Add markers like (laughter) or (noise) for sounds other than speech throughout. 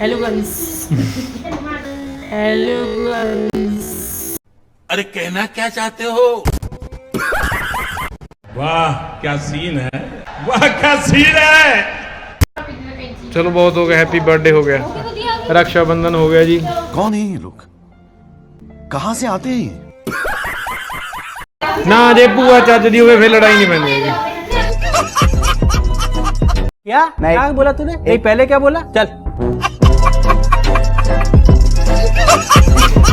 हेलोगंस हेलोगंस अरे कहना क्या चाहते हो? वाह क्या सीन है? वाह क्या सीन है? चलो बहुत हो गया हैप्पी बर्थडे हो गया। रक्षाबंधन हो गया जी। कौन है ये लोग? कहा से आते हैं ये? ना अरे बुआ चाचा हुए फिर लड़ाई नहीं बन जाएगी क्या? क्या बोला तूने? नहीं पहले क्या बोला? चल।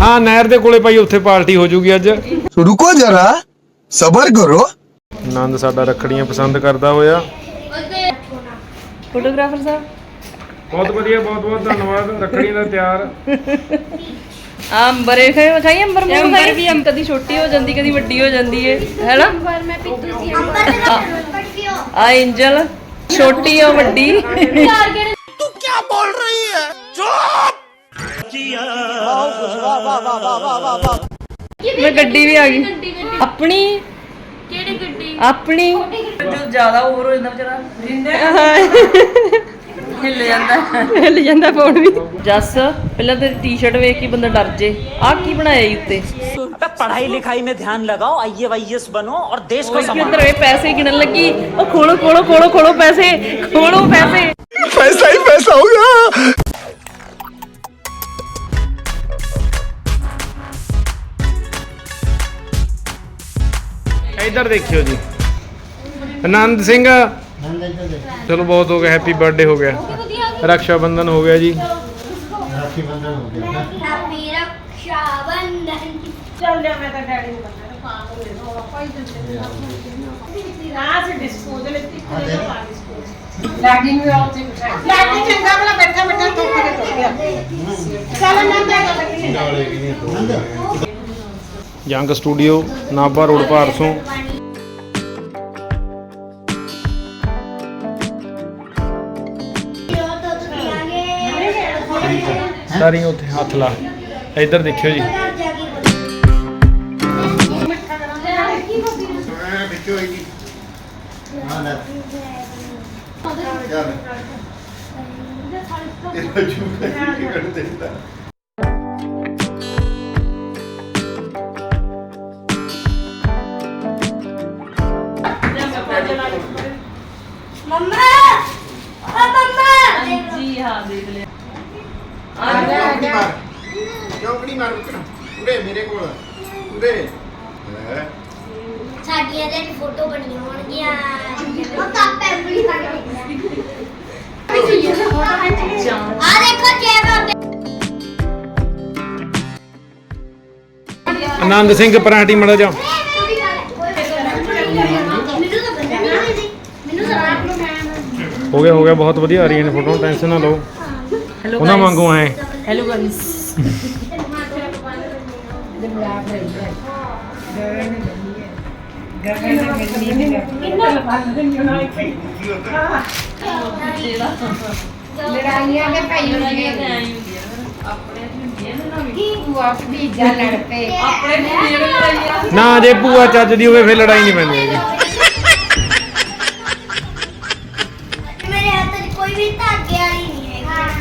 ਹਾਂ ਨਹਿਰ ਦੇ ਕੋਲੇ ਭਾਈ ਉੱਥੇ ਪਾਰਟੀ ਹੋ ਜੂਗੀ ਅੱਜ। ਰੁਕੋ ਜਰਾ ਸਬਰ ਕਰੋ। ਆਨੰਦ ਸਾਡਾ ਰੱਖੜੀਆਂ ਪਸੰਦ ਕਰਦਾ ਹੋਇਆ। ਫੋਟੋਗ੍ਰਾਫਰ ਸਾਹਿਬ। ਬਹੁਤ ਵਧੀਆ ਬਹੁਤ ਬਹੁਤ ਧੰਨਵਾਦ। ਰੱਖੜੀ ਦਾ ਤਿਆਰ। ਆ ਅੰਬਰੇ ਖਾਏ ਖਾਈ ਅੰਬਰ ਮੂੰਹ ਅੰਬਰ ਵੀ ਅੰਬ ਕਦੀ ਛੋਟੀ ਹੋ ਜਾਂਦੀ ਕਦੀ ਵੱਡੀ ਹੋ ਜਾਂਦੀ ਏ। ਹੈਨਾ? ਪਰ ਮੈਂ ਪਿੱਤੂ ਸੀ ਅੰਬਰ। ਦਾ ਪੜਕਿਓ ਆ ਐਂਜਲ ਛੋਟੀ ਆ ਵੱਡੀ। ਤੂੰ ਕੀ ਬੋਲ ਰਹੀ ਹੈ? ਚੁੱਪ! ਮੈਂ ਗੱਡੀ ਵੀ ਆ ਗਈ। ਆਪਣੀ। ਕਿਹੜੀ ਗੱਡੀ? ਆਪਣੀ। ਜੋ ਜ਼ਿਆਦਾ ਓਵਰ ਹੋ ਜਾਂਦਾ ਵਿਚਾਰਾ। ਹਿੱਲ ਜਾਂਦਾ ਹਿੱਲ ਜਾਂਦਾ ਫੋਨ ਵੀ। ਜੱਸ ਪਹਿਲਾਂ ਤੇਰੀ ਟੀ-ਸ਼ਰਟ ਵੇਖ ਕੇ ਬੰਦਾ ਡਰ ਜੇ। ਆਹ ਕੀ ਬਣਾਇਆ ਈ ਉੱਤੇ? ਅਬੇ ਪੜ੍ਹਾਈ ਲਿਖਾਈ ਮੇ ਧਿਆਨ ਲਗਾਓ ਆਈਏਐਸ ਬਣੋ ਔਰ ਦੇਸ਼ ਕੋ ਸੰਭਾਲੋ। ਅੰਦਰ ਪੈਸੇ ਗਿਣਨ ਲੱਗੀ? ਉਹ ਖੋਲੋ ਖੋਲੋ ਖੋਲੋ ਖੋਲੋ ਪੈਸੇ। ਖੋਲੋ ਪੈਸੇ। ਪੈਸਾ ਹੀ ਪੈਸਾ ਹੋਗਾ ਇੱਧਰ ਦੇਖਿਓ ਜੀ। ਆਨੰਦ ਸਿੰਘ। ਚਲੋ ਬਹੁਤ ਹੋ ਗਿਆ ਹੈਪੀ ਬਰਥਡੇ ਹੋ ਗਿਆ। ਰਕਸ਼ਾ ਬੰਧਨ ਹੋ ਗਿਆ ਜੀ। Happy Raksha Bandhan young studio Nabha road ਭਾਰਸੋਂ। ਸਾਰੀ ਉੱਥੇ ਹੱਥ ਲਾ ਇੱਧਰ ਦੇਖਿਓ ਜੀ। ਮੰਮਾ ਆ ਮੰਮਾ। ਜੀ ਹਾਂ ਦੇਖ ਲਿਆ। ਚੌਕੜੀ ਮਾਰ। ਵਿਕਰਮ ਉਰੇ ਮੇਰੇ ਕੋਲ। ਉਰੇ। ਹੈ? ਸਾਡੀਆਂ ਦੇ ਫੋਟੋ ਬਣੀਆਂ ਹੋਣਗੀਆਂ। ਉਹ ਕਾਪੇ ਬੁਲੀ ਕਰ ਆ ਦੇਖੋ ਜੇਬ ਆਨੰਦ ਸਿੰਘ ਪਰਾਂਠੀ ਮੜਾ ਜਾ। ਮੈਨੂੰ ਤਾਂ ਆਪ ਨੂੰ ਮੈਂ ਹੋ ਗਿਆ ਹੋ ਗਿਆ ਬਹੁਤ ਵਧੀਆ ਆ ਰਹੀਆਂ ਨੇ ਫੋਟੋਆਂ ਟੈਨਸ਼ਨ ਨਾ ਲਓ। ਹੈਲੋ ਉਹਨਾਂ ਵਾਂਗੂ ਆਏ ਹੈਲੋ ਗਾਇਸ ਲੜਾਈਆਂ ਦੇ ਭਾਈ ਆਪਣੇ ਹੁੰਦੀਆਂ ਨੇ ਨਾ ਵੀ ਭੂਆ ਭੀਜਾ ਲੜ ਪਏ ਆਪਣੇ ਹੁੰਦੀਆਂ ਨੇ ਲੜਾਈਆਂ ਨਾ ਜੇ ਭੂਆ ਚੱਜ ਦੀ ਹੋਵੇ ਫਿਰ ਲੜਾਈ ਨਹੀਂ ਪੈਂਦੀ ਹੈਗੀ। ਮੇਰੇ ਹੱਥ 'ਚ ਕੋਈ ਵੀ ਧਾਗੇ ਵਾਲੀ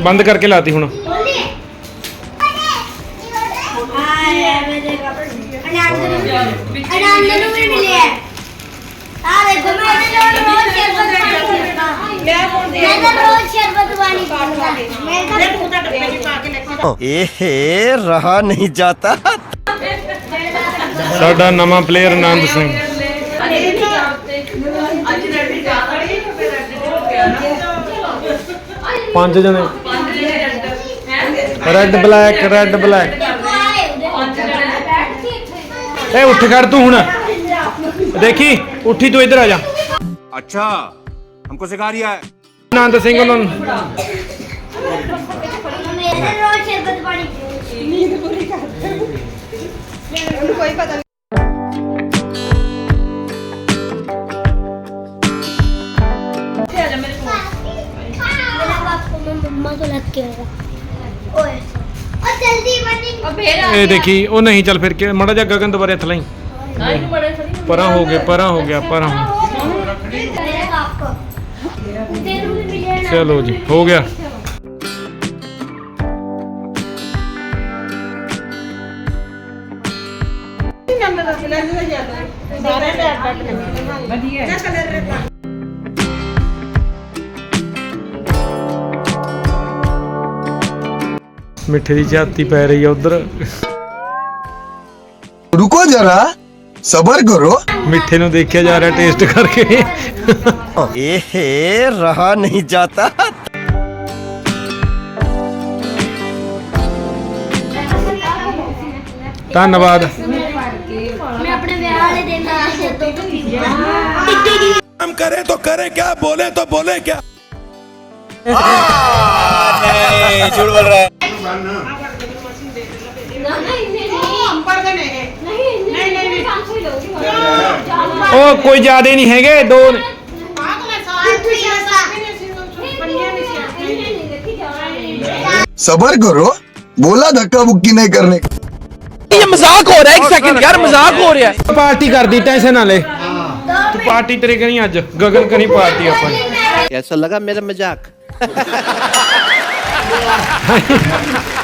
ਬੰਦ ਕਰਕੇ ਲਾਤੀ ਹੁਣ। ਬੋਲੀਏ ਆਏ ਮੇਰੇ ਕੱਪੜੇ ਅਨੰਦ ਨੂੰ ਅਨੰਦ ਨੂੰ ਵੀ ਪੰਜ ਜਣੇ ਰੈੱਡ ਬਲੈਕ ਰੈੱਡ ਬਲੈਕ ਏ ਉੱਠ ਖੜ ਤੂੰ ਹੁਣ ਦੇਖੀ ਉੱਠੀ ਤੂੰ ਇੱਧਰ ਆ ਜਾ अच्छा हमको सिखा रिया है ਆਨੰਦ ਸਿੰਘ ਉਹਨਾਂ मैं मम्मा को लग के आएगा ओए और जल्दी बनी ਇਹ ਦੇਖੀ ਉਹ ਨਹੀਂ ਚੱਲ ਫਿਰ ਕੇ ਮੜਾ ਜਾ ਗਗਨ ਦੁਬਾਰੇ ਹੱਥ ਲਾਈ ਪਰਾਂ ਹੋ ਗਏ ਪਰਾਂ ਹੋ ਗਿਆ ਪਰਾਂ मेरे बाप को तेरू भी मिले ना ਚਲੋ ਜੀ ਹੋ ਗਿਆ ਮਿੱਠੇ ਦੀ ਝਾਤੀ ਪੈ ਰਹੀ ਆ ਉਧਰ। ਰੁਕੋ ਜਰਾ ਸਬਰ ਕਰੋ। ਮਿੱਠੇ ਨੂੰ ਦੇਖਿਆ ਜਾ ਰਿਹਾ ਟੇਸਟ ਕਰਕੇ। ਇਹ ਰਹਾ ਨਹੀਂ ਜਾਤਾ। ਧੰਨਵਾਦ। ਕੰਮ ਕਰੇ ਤੋ ਕਰੇ ਕਿਆ ਬੋਲੇ ਤਾਂ ਬੋਲੇ ਕਿਆ। ਆ ਨਹੀਂ ਬੋਲ ਰਹਾ कोई ज़्यादा नहीं है गे दो सबर करो। बोला धक्का मुक्की नहीं करने। ये मज़ाक हो रहा है एक सेकंड यार मज़ाक हो रहा है। पार्टी कर दी टेंशन ना ले। तू पार्टी तेरे करी आज। गगन करी पार्टी अपन। ऐसा लगा मेरा मज़ाक। (laughs)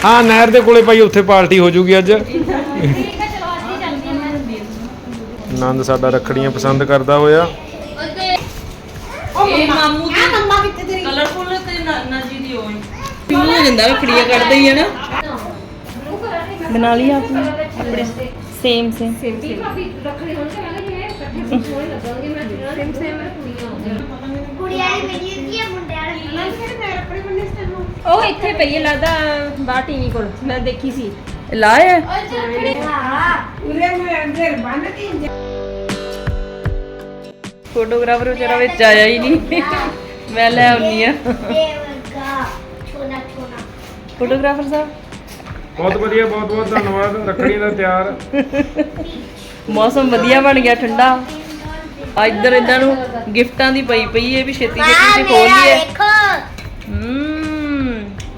ਹਾਂ ਨਹਿਰ ਦੇ ਕੋਲੇ ਭਾਈ ਉੱਥੇ ਪਾਰਟੀ ਹੋ ਜੂਗੀ ਅੱਜ। ਆਨੰਦ ਸਾਡਾ ਰੱਖੜੀਆਂ ਪਸੰਦ ਕਰਦਾ ਹੋਇਆ। ਇਹ ਮਾਮੂ ਦੀ ਮੰਮਾ ਕਿੱਥੇ ਤੇਰੀ? ਕਲਰਫੁਲ ਤੇ ਨਾਨਾ ਜੀ ਦੀ ਹੋਈ ਕਿਉਂ ਹੋ ਜਾਂਦਾ ਰੱਖੜੀਆਂ ਕੱਢਦੇ ਹੀ ਹੈ ਨਾ? ਬਣਾ ਲਈ ਆਪਨੇ ਆਪਣੇ ਸੇਮ ਸੇਮ ਕੁੜੀਆਂ ਦੀ ਮੇਰੀ ਕੀ ਹੈ ਮੁੰਡਿਆਂ ਦੀ ਉਹ ਇੱਥੇ ਪਈ ਹੈ ਲੱਗਦਾ ਬਾਹਰ ਟੀਵੀ ਕੋਲ ਮੈਂ ਦੇਖੀ ਸੀ। ਲਾਇਆ ਫੋਟੋਗ੍ਰਾਫਰ ਵਿਚਾਰਾ ਵਿੱਚ ਆਇਆ ਹੀ ਨਹੀਂ। ਮੈਂ ਲੈ ਆਉਣੀ ਆ। ਫੋਟੋਗ੍ਰਾਫਰ ਸਾਹਿਬ? ਬਹੁਤ ਵਧੀਆ ਬਹੁਤ ਬਹੁਤ ਧੰਨਵਾਦ। ਰੱਖੜੀ ਦਾ ਤਿਆਰ। ਮੌਸਮ ਵਧੀਆ ਬਣ ਗਿਆ ਠੰਡਾ। ਆ ਇੱਧਰ ਇਹਨਾਂ ਨੂੰ ਗਿਫਟਾਂ ਦੀ ਪਈ ਪਈ ਹੈ ਵੀ ਛੇਤੀ ਛੇਤੀ ਤੇ ਖੋਲ ਲਈਏ। ਦੇਖੋ ਹੂੰ।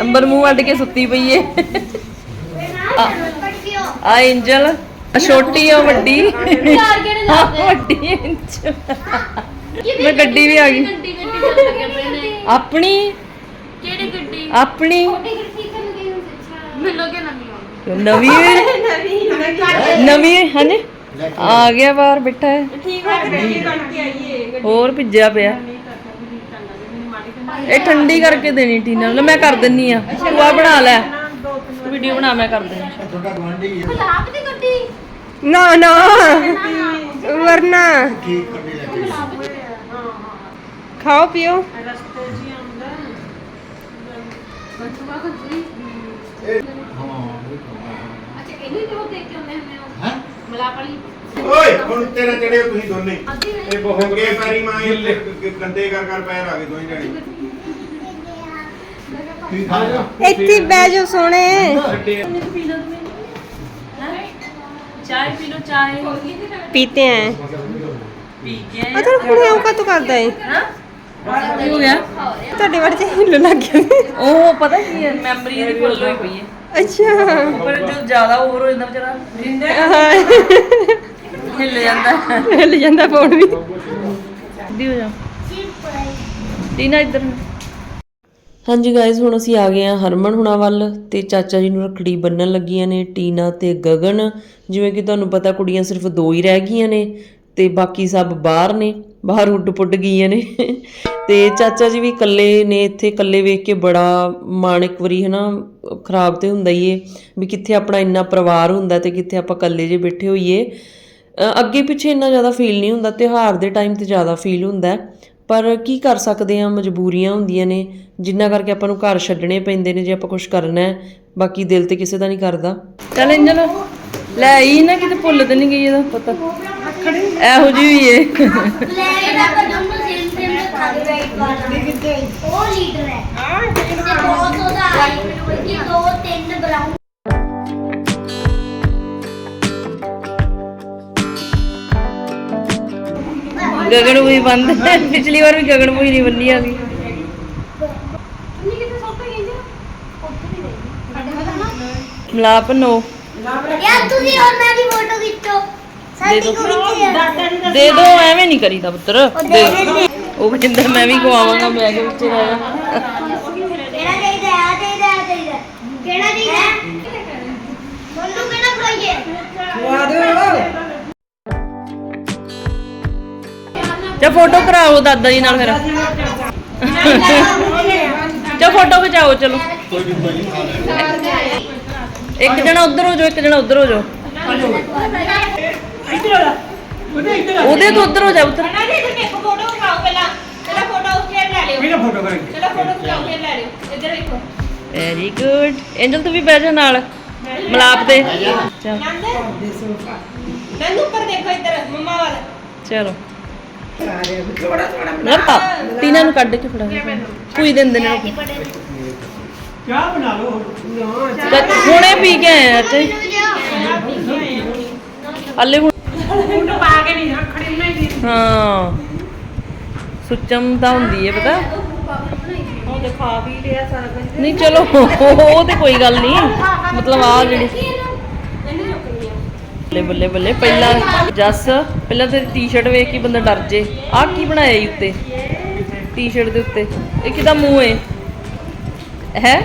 ਅੰਬਰ ਮੂੰਹ ਅੱਡ ਕੇ ਸੁੱਤੀ ਪਈ ਏ। ਆ ਐਂਜਲ ਆ ਛੋਟੀ ਆ ਵੱਡੀ। ਆ ਵੱਡੀ ਐਂਜਲ ਮੈਂ ਗੱਡੀ ਵੀ ਆ ਗਈ। ਗੱਡੀ ਗੱਡੀ ਚੱਲ ਲੱਗੇ ਆਪਣੇ ਨੇ ਆਪਣੀ ਕਿਹੜੀ ਗੱਡੀ? ਆਪਣੀ। ਛੋਟੀ ਗੱਡੀ ਤੇ ਲੱਗੀ ਮਿਲੋਗੇ ਨਵੀਂ ਨਵੀਂ ਨਵੀਂ ਹਾਂਜੀ ਆ ਗਿਆ ਬਾਹਰ ਬੈਠਾ ਹੈ ਠੀਕ ਹੈ ਬੇਟੀ ਬਣ ਕੇ ਆਈਏ ਹੋਰ ਭਿੱਜਿਆ ਪਿਆ। ਇਹ ਠੰਡੀ ਕਰਕੇ ਦੇਣੀ ਟੀਨਾ ਨੂੰ ਮੈਂ ਕਰ ਦਿੰਨੀ ਆ। ਤੂੰ ਆ ਬਣਾ ਲੈ। ਵੀਡੀਓ ਬਣਾ ਮੈਂ ਕਰ ਦਿੰਨੀ ਗੁਲਾਬ ਦੀ ਗੱਡੀ। ਨਾ ਨਾ। ਵਰਨਾ। ਖਾਓ ਪੀਓ। ਅੱਛਾ ਇਹਨੂੰ ਕਿਉਂ ਦੇਖ ਕੇ ਆਉਂਦੇ ਹੁੰਦੇ ਹੋ? ਮਲਾਪ ਵਾਲੀ। ਓਏ ਹੁਣ ਤੇਰੇ ਚੜੇ ਤੁਸੀਂ ਦੋਨੇ। ਇਹ ਬਹੁਤ ਅੱਗੇ ਪੈਰੀ ਮਾਂ ਇਹ ਗੰਦੇ ਕਰ ਕਰ ਪੈਰ ਆ ਗਏ ਦੋਈ ਜਣੇ। ਇੱਥੇ ਬਹਿ ਜਾ ਸੋਹਣੇ। चाय पी लो चाय ਪੀਤੇ ਐ पी के ਆ ਤਾਂ ਹੁਣੇ ਉਹ ਕਾਤੋਂ ਕਰਦਾ ਏ? हाँ? ਕੀ ਹੋ ਗਿਆ? ਤੁਹਾਡੇ ਵਰਗੇ ਹਿੱਲ ਲੱਗ ਗਿਆ ਉਹ ਪਤਾ ਕੀ ਹੈ ਮੈਮਰੀ ਇਹਦੀ ਫੁੱਲ ਹੋਈ ਪਈ ਹੈ। ਅੱਛਾ। ਪਰ ਜੋ ਜ਼ਿਆਦਾ ਹੋਰ ਹੋ ਜਾਂਦਾ ਵਿਚਾਰਾ ਹਿੱਲ ਜਾਂਦਾ ਹਿੱਲ ਜਾਂਦਾ ਫੋਨ ਵੀ। ਦੀ ਹੋ ਜਾ। ਟੀਨਾ ਇੱਧਰ ਨੂੰ। ਹਾਂਜੀ ਗਾਇਜ਼ ਹੁਣ ਅਸੀਂ ਆ ਗਏ ਆ ਹਰਮਨ ਹੁਣਾਂ ਵੱਲ ਤੇ ਚਾਚਾ ਜੀ ਨੂੰ ਰੱਖੜੀ ਬੰਨਣ ਲੱਗੀਆਂ ਨੇ, ਟੀਨਾ ਤੇ ਗਗਨ। ਜਿਵੇਂ ਕਿ ਤੁਹਾਨੂੰ ਪਤਾ ਕੁੜੀਆਂ ਸਿਰਫ ਦੋ ਹੀ ਰਹਿ ਗਈਆਂ ਨੇ ਤੇ ਬਾਕੀ ਸਭ ਬਾਹਰ ਨੇ, ਬਾਹਰ ਉੱਡ ਪੁੱਡ ਗਈਆਂ ਨੇ। ਤੇ ਚਾਚਾ ਜੀ ਵੀ ਇਕੱਲੇ ਨੇ ਇੱਥੇ, ਇਕੱਲੇ ਵੇਖ ਕੇ ਬੜਾ ਮਨ ਇੱਕ ਵਾਰੀ ਹਨਾ, ਖਰਾਬ ਤੇ ਹੁੰਦਾ ਹੀ ਏ ਵੀ ਕਿੱਥੇ ਆਪਣਾ ਇੰਨਾ ਪਰਿਵਾਰ ਹੁੰਦਾ ਤੇ ਕਿੱਥੇ ਆਪਾਂ ਇਕੱਲੇ ਜੇ ਬੈਠੇ ਹੋਈਏ। ਅੱਗੇ ਪਿੱਛੇ ਇੰਨਾ ਜ਼ਿਆਦਾ ਫੀਲ ਨਹੀਂ ਹੁੰਦਾ, ਤਿਉਹਾਰ ਦੇ ਟਾਈਮ ਤੇ ਜ਼ਿਆਦਾ ਫੀਲ ਹੁੰਦਾ। ਪਰ ਕੀ ਕਰ ਸਕਦੇ ਆ? ਮਜਬੂਰੀਆਂ ਹੁੰਦੀਆਂ ਨੇ। ਜਿੰਨਾ ਕਰਕੇ ਆਪਾਂ ਨੂੰ ਘਰ ਛੱਡਣੇ ਪੈਂਦੇ ਨੇ ਜੇ ਆਪਾਂ ਕੁਝ ਕਰਨਾ ਹੈ। ਬਾਕੀ ਦਿਲ ਤੇ ਕਿਸੇ ਦਾ ਨਹੀਂ ਕਰਦਾ। ਚੱਲ ਇੰਜਲ ਲੈ ਆਈ ਨਾ ਕਿਤੇ ਭੁੱਲ ਤੇ ਨਹੀਂ ਗਈ ਇਹਦਾ ਪਤਾ। ਇਹੋ ਜਿਹੀ ਏ। ਉਹ ਲੀਡਰ ਹੈ। ਹਾਂ ਤੇ ਬਹੁਤ ਉਹਦਾ ਆਈ ਕਿ ਦੋ ਤਿੰਨ ਬਰਾਊਨ ਗਗਨ ਵੀ ਬੰਦ ਹੈ। ਪਿਛਲੀ ਵਾਰ ਵੀ ਗਗਨ ਵੀ ਨਹੀਂ ਬੰਨੀ ਆ ਹੀ ਕੋਲ ਨਾ। ਮਲਾਪ ਨੋ ਯਾਰ ਤੁਸੀਂ ਔਰ ਮੈਂ ਦੀ ਫੋਟੋ ਖਿੱਚੋ। ਸਾਡੀ ਕੋ ਖਿੱਚੀ ਦੇ ਦੋ ਐਵੇਂ ਨਹੀਂ ਕਰੀਦਾ ਪੁੱਤਰ। ਦੇ ਉਹ ਜਿੰਦਰ ਮੈਂ ਵੀ ਗਵਾਵਾਂਗਾ ਬੈਗ ਵਿੱਚ ਕਿਹੜਾ ਚਾਹੀਦਾ ਆ ਚਾਹੀਦਾ ਆ ਚਾਹੀਦਾ ਕਿਹੜਾ ਚਾਹੀਦਾ ਤੁਹਾਨੂੰ ਕਿਹੜਾ ਖਾਈਏ ਚਾ ਫੋਟੋ ਕਰਾਓ ਦਾਦਾ ਜੀ ਨਾਲ ਫਿਰ ਚਾ ਫੋਟੋ ਖਿਚਾਓ ਚਲੋ। ਇੱਕ ਜਣਾ ਉਧਰ ਹੋ ਜਾਓ ਇੱਕ ਜਣਾ ਉਧਰ ਹੋ ਜਾਓ। ਉਹਦੇ ਤੋਂ ਉਧਰ ਹੋ ਜਾ ਉਧਰ। ਵੈਰੀ ਗੁੱਡ ਐਂਜਲ ਤੂੰ ਵੀ ਬਹਿ ਜਾ ਨਾਲ ਮਲਾਪ ਤੇ। ਚੱਲ ਮੈਨੂੰ ਉੱਪਰ ਦੇਖੋ ਇੱਧਰ ਮੰਮਾ ਵੱਲ। ਚਲੋ। ਨਾ ਪਾ ਟੀਨਾ ਨੂੰ ਕੱਢ ਕੇ ਫੜਾ ਕੋਈ ਦਿੰਦੇ ਨੇ। ਚਾਹ ਬਣਾ ਲਓ। ਹੁਣੇ ਪੀ ਕੇ ਆਏ ਆ ਤੇ ਹੱਲੇ ਹੁਣ ਪਾ ਕੇ ਨਹੀਂ ਰੱਖੜੀ ਬਣਾਈ ਹਾਂ ਸੁੱਚਮ ਤਾਂ ਹੁੰਦੀ ਹੈ ਪਤਾ? ਉਹ ਤੇ ਖਾ ਵੀ ਲਿਆ ਸਾਰਾ ਕੁਝ ਨਹੀਂ ਚਲੋ ਉਹ ਤੇ ਕੋਈ ਗੱਲ ਨਹੀਂ। ਮਤਲਬ ਆ ਜਿਹੜੀ ਬੱਲੇ ਬੱਲੇ ਬੱਲੇ, ਪਹਿਲਾਂ ਜੱਸ, ਪਹਿਲਾਂ ਤੇਰੀ ਟੀ-ਸ਼ਰਟ ਵੇਖ ਕੇ ਬੰਦਾ ਡਰ ਜੇ। ਆਹ ਕੀ ਬਣਾਇਆ ਈ ਉੱਤੇ? ਟੀ-ਸ਼ਰਟ ਦੇ ਉੱਤੇ। ਇਹ ਕਿਦਾ ਮੂੰਹ ਏ? ਹੈ?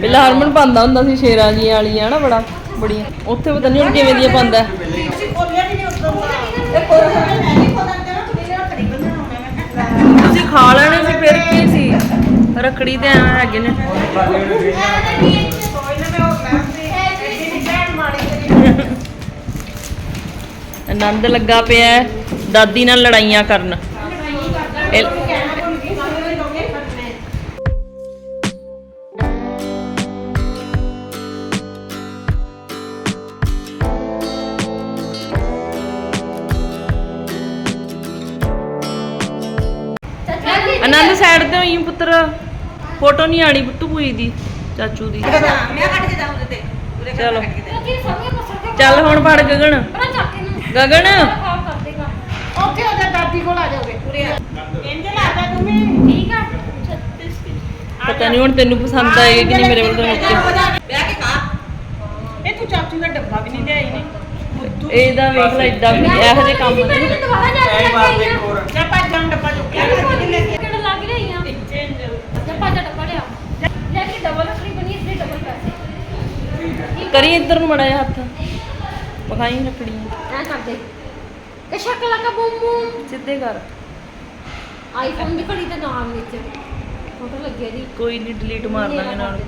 ਪਹਿਲਾਂ ਹਰਮਨ ਪਾਉਂਦਾ ਹੁੰਦਾ ਸੀ ਸ਼ੇਰਾਂ ਜੀਆਂ ਵਾਲੀਆਂ ਨਾ ਬੜਾ, ਬੜੀਆਂ। ਉੱਥੇ ਪਤਾ ਨਹੀਂ ਹੁਣ ਕਿਵੇਂ ਦੀਆਂ ਪਾਉਂਦਾ। ਤੁਸੀਂ ਖਾ ਲੈਣੇ ਸੀ, ਫਿਰ ਕੀ ਸੀ? ਰੱਖੜੀ ਤੇ ਐਵੇਂ ਹੈਗੇ ਨੇ। ਆਨੰਦ ਲੱਗਾ ਪਿਆ ਹੈ ਦਾਦੀ ਨਾਲ ਲੜਾਈਆਂ ਕਰਨ। ਇਹ- ਆਨੰਦ ਸਾਈਡ ਤੇ ਹੋਈ ਪੁੱਤਰ। ਫੋਟੋ ਨਹੀਂ ਆਣੀ ਪੁੱਤੂ ਪੂਈ ਦੀ ਚਾਚੂ ਦੀ। ਮੈਂ ਕੱਢ ਕੇ ਜਾਉਂ ਤੇ। ਚਲੋ। ਚੱਲ ਹੁਣ ਫੜ ਗਗਨ। ਗਗਨ। ਖਾ ਕਰ ਦੇਗਾ ਉੱਥੇ ਉਹਦੇ ਦਾਦੀ ਕੋਲ ਆ ਜਾਓਗੇ। ਪੂਰੇ ਇੰਜ ਲਾਦਾ ਤੁਮੇ ਠੀਕ ਆ? 36 ਪਤਾ ਨਹੀਂ ਹੁਣ ਤੈਨੂੰ ਪਸੰਦ ਆਏਗਾ ਕਿ ਨਹੀਂ ਮੇਰੇ ਵੱਲ ਤੋਂ ਨੀਚੇ ਬਹਿ ਕੇ ਖਾ। ਇਹ ਤੂੰ ਚਾਚੂ ਦਾ ਡੱਬਾ ਵੀ ਨਹੀਂ ਲਿਆਈ ਨੇ। ਇਹਦਾ ਵੇਖ ਲੈ ਏਦਾਂ ਵੀ ਇਹੋ ਜਿਹੇ ਕੰਮ ਮੈਂ ਨੇ ਦੁਬਾਰਾ ਜਾ ਕੇ ਲੱਗ ਗਈ ਜਾਂ ਭੱਜ ਜਾਣ ਡੱਬਾ ਚੁੱਕਿਆ ਕਿਹੜਾ ਲੱਗ ਰਹੀ ਆ? ਜਾਂ ਪਾਜਾ ਡੱਬਾ ਲਿਆ। ਲੈ ਕੇ ਡਬਲ ਰੱਖੜੀ ਬਣੀ ਇਸ ਲਈ ਡਬਲ ਪੈਸੇ। ਕਰੀ ਇੱਧਰ ਨੂੰ ਮੜਾ ਹੱਥ। ਪਕਾਈ ਰੱਖੜੀ। ਐ ਕਰਦੇ? ਕਿ ਸ਼ਕਲ ਕਾ ਬੂਮੂ। ਸਿੱਧੇ ਕਰ। ਆਈਫੋਨ ਦੀ ਘੜੀ ਦੇ ਨਾਮ ਵਿੱਚ। ਫੋਟੋ ਲੱਗੀ ਦੀ ਕੋਈ ਨਹੀਂ ਡਿਲੀਟ ਮਾਰ ਦਾਂਗੇ ਨਾਲ।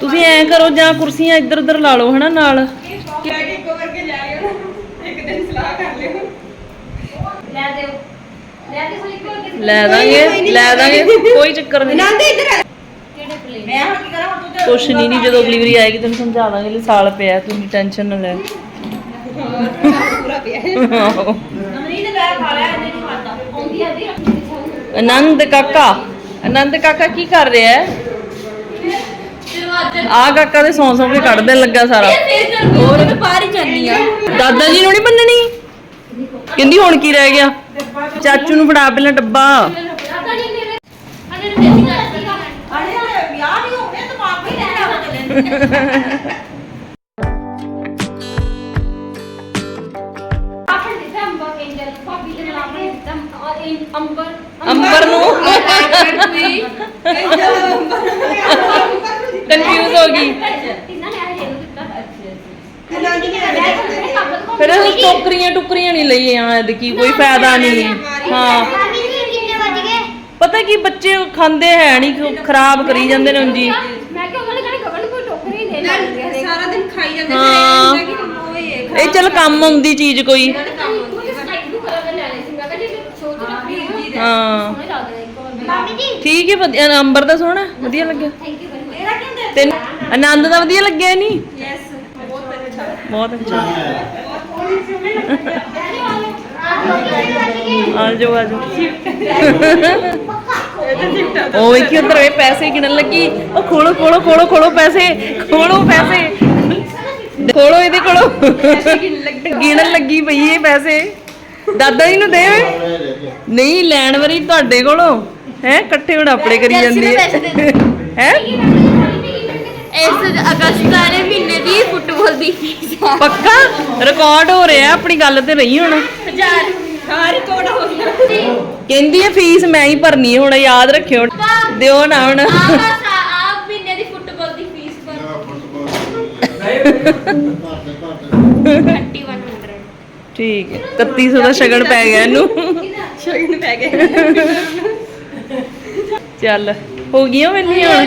ਤੁਸੀਂ ਐਂ ਕਰੋ ਜਾਂ ਕੁਰਸੀਆਂ ਇੱਧਰ ਉੱਧਰ ਲਾ ਲਓ ਹਨਾ ਨਾਲ? ਲੈ ਦਿਓ। ਲੈ ਦੇ ਸਲਿੱਪ ਹੋ ਲੈ ਦਾਂਗੇ ਲੈ ਦਾਂਗੇ ਕੋਈ ਚੱਕਰ ਨਹੀਂ ਕਿਹੜੇ ਪਲੇ ਮੈਂ ਹੁਣ ਕੀ ਕਰਾਂ ਹੁਣ ਤੂੰ ਕੁਛ ਨਹੀਂ ਨਹੀਂ ਜਦੋਂ ਅਗਲੀ ਵਾਰੀ ਆਏਗੀ ਤੈਨੂੰ ਸਮਝਾ ਦਾਂਗੇ ਲਈ ਸਾਲ ਪਿਆ ਤੂੰ ਟੈਨਸ਼ਨ ਨਾ ਲੈ। (laughs) ਆਨੰਦ ਕਾਕਾ। ਆਨੰਦ ਕਾਕਾ ਕੀ ਕਰ ਰਿਹਾ ਹੈ? ਆ ਕਾਕਾ ਦੇ ਸੌਂ ਸੌਂ ਕੇ ਕੱਢ ਲੱਗਾ ਸਾਰਾ। ਹੋਰ ਮੈਂ ਬਾਹਰ ਹੀ ਜਾਨੀ ਆ। ਦਾਦਾ ਜੀ ਨੂੰ ਨਹੀਂ ਬੰਨਣੀ? ਕਹਿੰਦੀ ਹੁਣ ਕੀ ਰਹਿ ਗਿਆ? ਚਾਚੂ ਨੂੰ ਫੜਾ ਪਹਿਲਾਂ ਡੱਬਾ। (laughs) ਅੰਬਰ ਅੰਬਰ ਨੂੰ? ਕਨਫਿਊਜ਼ ਹੋ ਗਈ। ਤਿੰਨਾਂ ਨੇ ਆਏ ਇਹਨੂੰ ਦਿੱਤਾ? ਅੱਛਾ ਫਿਰ ਉਹ ਟੋਕਰੀਆਂ ਟੁਕਰੀਆਂ ਨਹੀਂ ਲਈਆਂ ਐਦਕੀ ਕੋਈ ਫਾਇਦਾ ਨਹੀਂ। ਹਾਂ। ਪਤਾ ਕੀ ਬੱਚੇ ਖਾਂਦੇ ਹੈ ਨਹੀਂ ਖਰਾਬ ਕਰੀ ਜਾਂਦੇ ਨੇ ਉਂਜੀ ਮੈਂ ਕਿਹਾ ਉਹਨਾਂ ਨੇ ਗਗਨ ਕੋਈ ਟੋਕਰੀ ਦੇ ਦੇ ਸਾਰਾ ਦਿਨ ਖਾਈ ਜਾਂਦੇ ਕਿ ਇਹ ਇਹ ਚਲ ਕੰਮ ਆਉਂਦੀ ਚੀਜ਼ ਕੋਈ। ਹਾਂ। ਮਾਮੀ ਜੀ ਠੀਕ ਹੈ, ਵਧੀਆ ਅੰਬਰ ਦਾ ਸੋਹਣਾ, ਵਧੀਆ ਲੱਗਿਆ। ਥੈਂਕ ਯੂ ਵੈਰੀ ਮਚ ਤੈਨੂੰ ਆਨੰਦ ਦਾ ਵਧੀਆ ਲੱਗਿਆ ਨਹੀਂ ਯੈਸ ਬਹੁਤ ਅੱਛਾ। ਆ ਜਾਓ ਆ ਜਾਓ ਉਹ ਵੇਖੀ, ਉਧਰ ਇਹ ਪੈਸੇ ਗਿਣਨ ਲੱਗੀ। ਉਹ ਖੋਲੋ ਖੋਲੋ ਖੋਲੋ ਖੋਲੋ ਪੈਸੇ ਖੋਲੋ ਪੈਸੇ। ਖੋਲੋ ਇਹਦੇ ਕੋਲੋਂ। ਗਿਣਨ ਲੱਗੀ ਪਈ ਇਹ ਪੈਸੇ। ਦਾਦਾ ਜੀ ਨੂੰ ਦੇ ਨਹੀਂ ਲੈਣ ਵਾਰੀ ਤੁਹਾਡੇ ਕੋਲੋਂ। ਹੈ ਇਕੱਠੇ ਹੁਣ ਆਪਣੇ ਕਰੀ ਜਾਂਦੀ ਹੈ। ਹੈ? ਇਸ ਅਗਸਤ ਦੇ ਮਹੀਨੇ ਦੀ ਫੁੱਟਬਾਲ ਦੀ ਫੀਸ। ਪੱਕਾ? ਰਿਕਾਰਡ ਹੋ ਰਿਹਾ ਆਪਣੀ ਗੱਲ ਤੇ ਰਹੀ ਹੁਣ। ਹਜ਼ਾਰ ਹਾਂ ਰਿਕਾਰਡ ਹੋ ਗਿਆ ਕਹਿੰਦੀ ਹੈ ਫੀਸ ਮੈਂ ਹੀ ਭਰਨੀ ਹੁਣ ਯਾਦ ਰੱਖਿਓ। ਦਿਓ ਨਾ ਹੁਣ। ਆ ਬਸ ਆ ਮਹੀਨੇ ਦੀ ਫੁੱਟਬਾਲ ਦੀ ਫੀਸ ਪਰ 3100 ਠੀਕ ਹੈ। 3100 ਦਾ ਸ਼ਗਨ ਪੈ ਗਿਆ ਇਹਨੂੰ। ਸ਼ਗਨ ਪੈ ਗਏ ਚੱਲ ਹੋ ਗਈਆਂ ਵੇਲੀਆਂ ਹੁਣ?